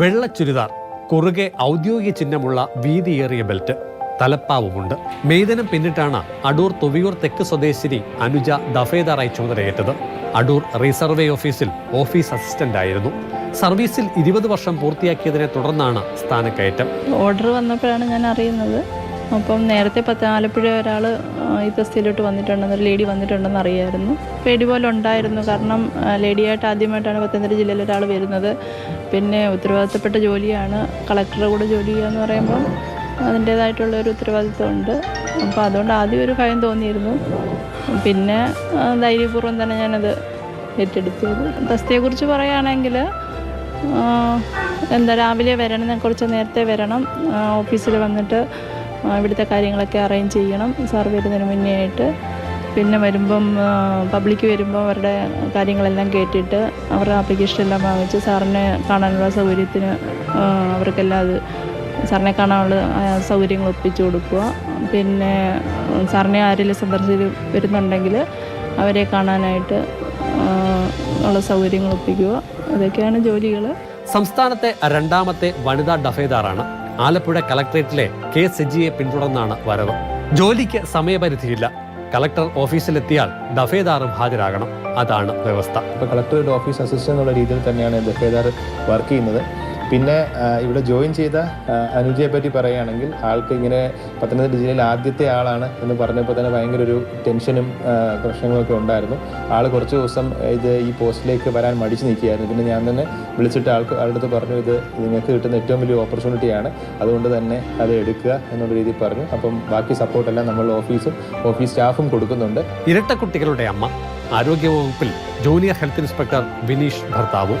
വെള്ള ചുരിദാർ കുറുകെ ഔദ്യോഗിക ചിഹ്നമുള്ള വീതിയേറിയ ബെൽറ്റ് തലപ്പാവുമുണ്ട്. മെയ്തനം പിന്നിട്ടാണ് അടൂർ തൊവിയൂർ തെക്ക് സ്വദേശിനി അനുജ ദഫേദാറായി ചുമതലയേറ്റത്. അടൂർ റിസർവേ ഓഫീസിൽ ഓഫീസ് അസിസ്റ്റന്റ് ആയിരുന്നു സർവീസിൽ ഇരുപത് വർഷം പൂർത്തിയാക്കിയതിനെ തുടർന്നാണ് സ്ഥാനക്കയറ്റം. ഓർഡർ വന്നപ്പോഴാണ് ഞാൻ അറിയുന്നത്. അപ്പം നേരത്തെ പത്ത് ആലപ്പുഴ ഒരാൾ ഈ തസ്തിയിലോട്ട് വന്നിട്ടുണ്ടെന്ന് ഒരു ലേഡി വന്നിട്ടുണ്ടെന്ന് അറിയായിരുന്നു. പേടി പോലെ ഉണ്ടായിരുന്നു. കാരണം ലേഡിയായിട്ട് ആദ്യമായിട്ടാണ് പത്തനംതിട്ട ജില്ലയിൽ ഒരാൾ വരുന്നത്. പിന്നെ ഉത്തരവാദിത്തപ്പെട്ട ജോലിയാണ് കളക്ടറുടെ കൂടെ ജോലി ചെയ്യുക എന്ന് പറയുമ്പം അതിന്റേതായിട്ടുള്ള ഒരു ഉത്തരവാദിത്തമുണ്ട് അപ്പോൾ അതുകൊണ്ട് ആദ്യം ഒരു ഭയം തോന്നിയിരുന്നു. പിന്നെ ധൈര്യപൂർവം തന്നെ ഞാനത് ഏറ്റെടുത്തത് തസ്തിയെക്കുറിച്ച് പറയുകയാണെങ്കിൽ എന്താ രാവിലെ വരണം കുറച്ച് നേരത്തെ വരണം. ഓഫീസിൽ വന്നിട്ട് ഇവിടുത്തെ കാര്യങ്ങളൊക്കെ അറേഞ്ച് ചെയ്യണം. സാർ വരുന്നതിന് മുന്നേ ആയിട്ട്. പിന്നെ വരുമ്പം പബ്ലിക് വരുമ്പോൾ അവരുടെ കാര്യങ്ങളെല്ലാം കേട്ടിട്ട് അവരുടെ ആപ്ലിക്കേഷൻ എല്ലാം വാങ്ങിച്ച് സാറിനെ കാണാനുള്ള സൗകര്യത്തിന് അവർക്കെല്ലാം അത് സാറിനെ കാണാനുള്ള സൗകര്യങ്ങൾ ഒപ്പിച്ചു കൊടുക്കുക. പിന്നെ സാറിനെ ആരെങ്കിലും സന്ദർശിച്ച് വരുന്നുണ്ടെങ്കിൽ അവരെ കാണാനായിട്ട് ഉള്ള സൗകര്യങ്ങൾ ഒപ്പിക്കുക. ഇതൊക്കെയാണ് ജോലികൾ. സംസ്ഥാനത്തെ രണ്ടാമത്തെ വനിതാ ഡഫേദാറാണ് ആലപ്പുഴ കലക്ട്രേറ്റിലെ കെ സെജിയെ പിന്തുടർന്നാണ് വരവ്. ജോലിക്ക് സമയപരിധിയില്ല. കളക്ടർ ഓഫീസിലെത്തിയാൽ ദഫേദാറും ഹാജരാകണം. അതാണ് വ്യവസ്ഥ. ഇപ്പോൾ കളക്ടറേറ്റ് ഓഫീസ് അസിസ്റ്റന്റ് എന്നുള്ള രീതിയിൽ തന്നെയാണ് ദഫേദാർ വർക്ക് ചെയ്യുന്നത്. പിന്നെ ഇവിടെ ജോയിൻ ചെയ്ത അനുജയെ പറ്റി പറയുകയാണെങ്കിൽ ആൾക്ക് ഇങ്ങനെ പത്തനംതിട്ട ജില്ലയിൽ ആദ്യത്തെ ആളാണ് എന്ന് പറഞ്ഞപ്പോൾ തന്നെ ഭയങ്കര ഒരു ടെൻഷനും പ്രശ്നങ്ങളൊക്കെ ഉണ്ടായിരുന്നു. ആൾ കുറച്ച് ദിവസം ഇത് ഈ പോസ്റ്റിലേക്ക് വരാൻ മടിച്ച് നിൽക്കുകയായിരുന്നു. പിന്നെ ഞാൻ തന്നെ വിളിച്ചിട്ട് ആൾക്ക് ആളുടെ അടുത്ത് പറഞ്ഞു ഇത് നിങ്ങൾക്ക് കിട്ടുന്ന ഏറ്റവും വലിയ ഓപ്പർച്യൂണിറ്റിയാണ്. അതുകൊണ്ട് തന്നെ അത് എടുക്കുക എന്നുള്ള രീതിയിൽ പറഞ്ഞു. അപ്പം ബാക്കി സപ്പോർട്ടെല്ലാം നമ്മൾ ഓഫീസും ഓഫീസ് സ്റ്റാഫും കൊടുക്കുന്നുണ്ട്. ഇരട്ട കുട്ടികളുടെ അമ്മ ആരോഗ്യവകുപ്പിൽ ജൂനിയർ ഹെൽത്ത് ഇൻസ്പെക്ടർ വിനീഷ് ഭർത്താവും.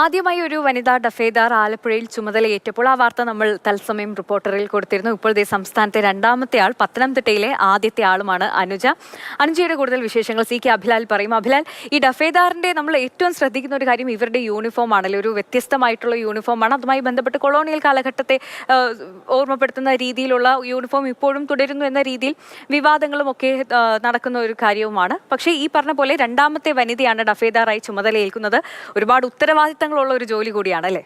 ആദ്യമായി ഒരു വനിതാ ഡഫേദാർ ആലപ്പുഴയിൽ ചുമതലയേറ്റപ്പോൾ ആ വാർത്ത നമ്മൾ തത്സമയം റിപ്പോർട്ടറിൽ കൊടുത്തിരുന്നു. ഇപ്പോൾ ദേ സംസ്ഥാനത്തെ രണ്ടാമത്തെ ആൾ പത്തനംതിട്ടയിലെ ആദ്യത്തെ ആളുമാണ് അനുജ. അനുജയുടെ കൂടുതൽ വിശേഷങ്ങൾ സി കെ അഭിലാൽ പറയും. അഭിലാൽ ഈ ഡഫേദാറിന്റെ നമ്മൾ ഏറ്റവും ശ്രദ്ധിക്കുന്ന ഒരു കാര്യം ഇവരുടെ യൂണിഫോം ആണല്ലോ? ഒരു വ്യത്യസ്തമായിട്ടുള്ള യൂണിഫോമാണ് അതുമായി ബന്ധപ്പെട്ട് കൊളോണിയൽ കാലഘട്ടത്തെ ഓർമ്മപ്പെടുത്തുന്ന രീതിയിലുള്ള യൂണിഫോം ഇപ്പോഴും തുടരുന്നു എന്ന രീതിയിൽ വിവാദങ്ങളും ഒക്കെ നടക്കുന്ന ഒരു കാര്യവുമാണ്. പക്ഷേ ഈ പറഞ്ഞ പോലെ രണ്ടാമത്തെ വനിതയാണ് ഡഫേദാറായി ചുമതലയേൽക്കുന്നത്. ഒരുപാട് ഉത്തരവാദിത്തങ്ങളുള്ള ഒരു ജോലി കൂടിയാണ് അല്ലേ?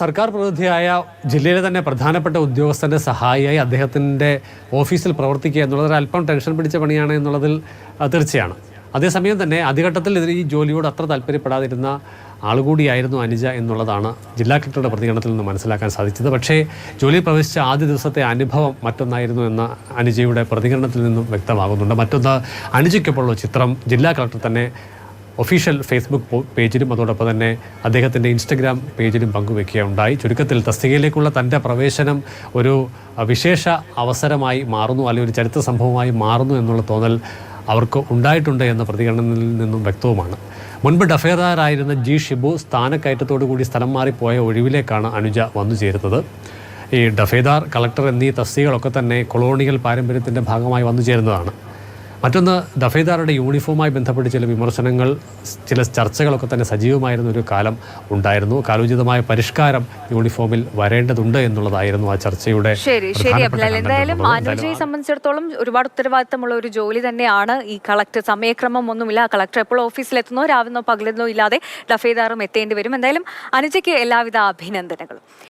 സർക്കാർ പ്രതിനിധിയായ ജില്ലയിലെ തന്നെ പ്രധാനപ്പെട്ട ഉദ്യോഗസ്ഥന്റെ സഹായിയായി അദ്ദേഹത്തിന്റെ ഓഫീസിൽ പ്രവർത്തിക്കുക എന്നുള്ളത് അല്പം ടെൻഷൻ പിടിച്ച പണിയാണ് എന്നുള്ളതിൽ തീർച്ചയാണ്. അതേസമയം തന്നെ അധികട്ടത്തിൽ ഇതിന് ഈ ജോലിയോട് അത്ര താല്പര്യപ്പെടാതിരുന്ന ആളുകൂടിയായിരുന്നു അനുജ എന്നുള്ളതാണ് ജില്ലാ കളക്ടറുടെ പ്രതികരണത്തിൽ നിന്ന് മനസ്സിലാക്കാൻ സാധിച്ചത്. പക്ഷേ ജോലിയിൽ പ്രവേശിച്ച ആദ്യ ദിവസത്തെ അനുഭവം മറ്റൊന്നായിരുന്നു എന്ന അനുജയുടെ പ്രതികരണത്തിൽ നിന്നും വ്യക്തമാകുന്നുണ്ട്. മറ്റൊന്ന് അനുജയ്ക്കൊപ്പമുള്ള ചിത്രം ജില്ലാ കളക്ടർ തന്നെ ഒഫീഷ്യൽ ഫേസ്ബുക്ക് പേജിലും അതോടൊപ്പം തന്നെ അദ്ദേഹത്തിന്റെ ഇൻസ്റ്റഗ്രാം പേജിലും പങ്കുവെക്കുകയുണ്ടായി. ചുരുക്കത്തിൽ തസ്തികയിലേക്കുള്ള തന്റെ പ്രവേശനം ഒരു വിശേഷ അവസരമായി മാറുന്നു അല്ലെങ്കിൽ ഒരു ചരിത്ര സംഭവമായി മാറുന്നു എന്നുള്ള തോന്നൽ അവർക്ക് ഉണ്ടായിട്ടുണ്ട് എന്ന പ്രതികരണത്തിൽ നിന്നും വ്യക്തവുമാണ്. മുൻപ് ഡഫേദാറായിരുന്ന ജി ഷിബു സ്ഥാനക്കയറ്റത്തോടു കൂടി സ്ഥലം മാറിപ്പോയ ഒഴിവിലേക്കാണ് അനുജ വന്നു ചേരുന്നത്. ഈ ഡഫേദാർ കളക്ടർ എന്നീ തസ്തികളൊക്കെ തന്നെ കൊളോണിയൽ പാരമ്പര്യത്തിന്റെ ഭാഗമായി വന്നു ചേരുന്നതാണ്. മറ്റൊന്ന് ദഫേദാറുടെ യൂണിഫോമായി ബന്ധപ്പെട്ട് ചില വിമർശനങ്ങൾ ചില ചർച്ചകളൊക്കെ തന്നെ സജീവമായിരുന്ന ഒരു കാലം ഉണ്ടായിരുന്നു. കാലോചിതമായ പരിഷ്കാരം യൂണിഫോമിൽ വരേണ്ടതുണ്ട് എന്നുള്ളതായിരുന്നു ആ ചർച്ചയുടെ ശരി ശരി അഭിലാൽ എന്തായാലും. അനുജയെ സംബന്ധിച്ചിടത്തോളം ഒരുപാട് ഉത്തരവാദിത്തമുള്ള ഒരു ജോലി തന്നെയാണ് ഈ കളക്ടർ. സമയക്രമം ഒന്നുമില്ല. കളക്ടർ എപ്പോൾ ഓഫീസിലെത്തുന്നോ രാവിലെന്നോ പകലെന്നോ ഇല്ലാതെ ദഫേദാറും എത്തേണ്ടി വരും. എന്തായാലും അനുജയ്ക്ക് എല്ലാവിധ അഭിനന്ദനങ്ങളും.